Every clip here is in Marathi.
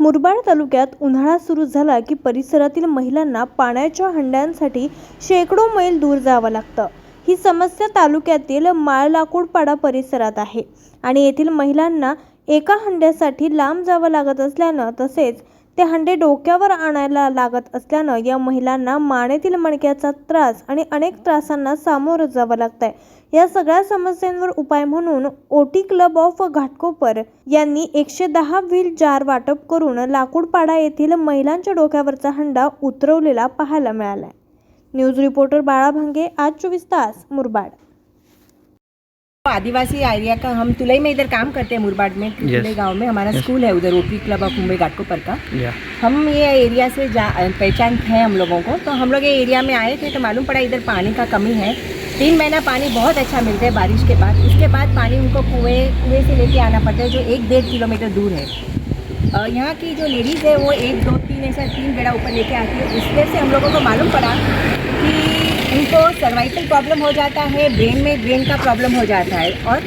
मुरबाड तालुक्यात उन्हाळा सुरू झाला की परिसरातील महिलांना पाण्याच्या हंड्यांसाठी शेकडो मैल दूर जावं लागतं. ही समस्या तालुक्यातील माळलाकूडपाडा परिसरात आहे आणि येथील महिलांना एका हंड्यासाठी लांब जावं लागत असल्यानं तसेच ते हंडे डोक्यावर आणायला लागत असल्यानं या महिलांना मानेतील मणक्याचा त्रास आणि अनेक त्रासांना सामोरं जावं लागतंय. या सगळ्या समस्यांवर उपाय म्हणून ओटी क्लब ऑफ घाटकोपर यांनी एकशे दहा व्हील जार वाटप करून लाकूडपाडा येथील महिलांच्या डोक्यावरचा हंडा उतरवलेला पाहायला मिळाला न्यूज रिपोर्टर बाळा भांगे आज चोवीस तास मुरबाड. आदिवासी एरिया का हम तुलई में इधर काम करते हैं मुरबाड में तुलई गाँव में। हमारा स्कूल है उधर O P club of Mumbai Ghatkopar का। हम ये एरिया से जा पहचान है हम लोगों को। तो हम लोग ये एरिया में आए थे तो मालूम पड़ा इधर पानी का कमी है। तीन महीना पानी बहुत अच्छा मिलता है बारिश के बाद। उसके बाद पानी उनको कुएँ कुएँ से लेके आना पड़ता है जो एक डेढ़ किलोमीटर दूर है। यहाँ की जो लेडीज़ है वो एक दो तीन ऐसा तीन बेड़ा ऊपर लेके आती है। उसमें से हम लोगों को मालूम पड़ा कि उनको सर्वाइकल प्रॉब्लम हो जाता है ब्रेन में ब्रेन का प्रॉब्लम हो जाता है और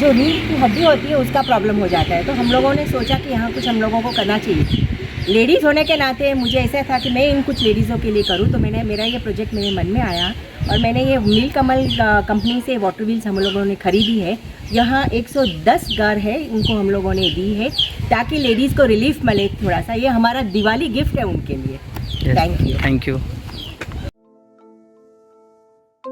जो रीढ़ की हड्डी होती है उसका प्रॉब्लम हो जाता है। तो हम लोगों ने सोचा कि यहाँ कुछ हम लोगों को करना चाहिए। लेडीज़ होने के नाते मुझे ऐसा था कि मैं इन कुछ लेडीज़ों के लिए करूँ तो मैंने मेरा ये प्रोजेक्ट मेरे मन में आया और मैंने ये नील कमल कंपनी से वाटर व्हील्स हम लोगों ने खरीदी है। यहाँ 110 घर है उनको हम लोगों ने दी है ताकि लेडीज़ को रिलीफ मिले थोड़ा सा। ये हमारा दिवाली गिफ्ट है उनके लिए। Thank you thank you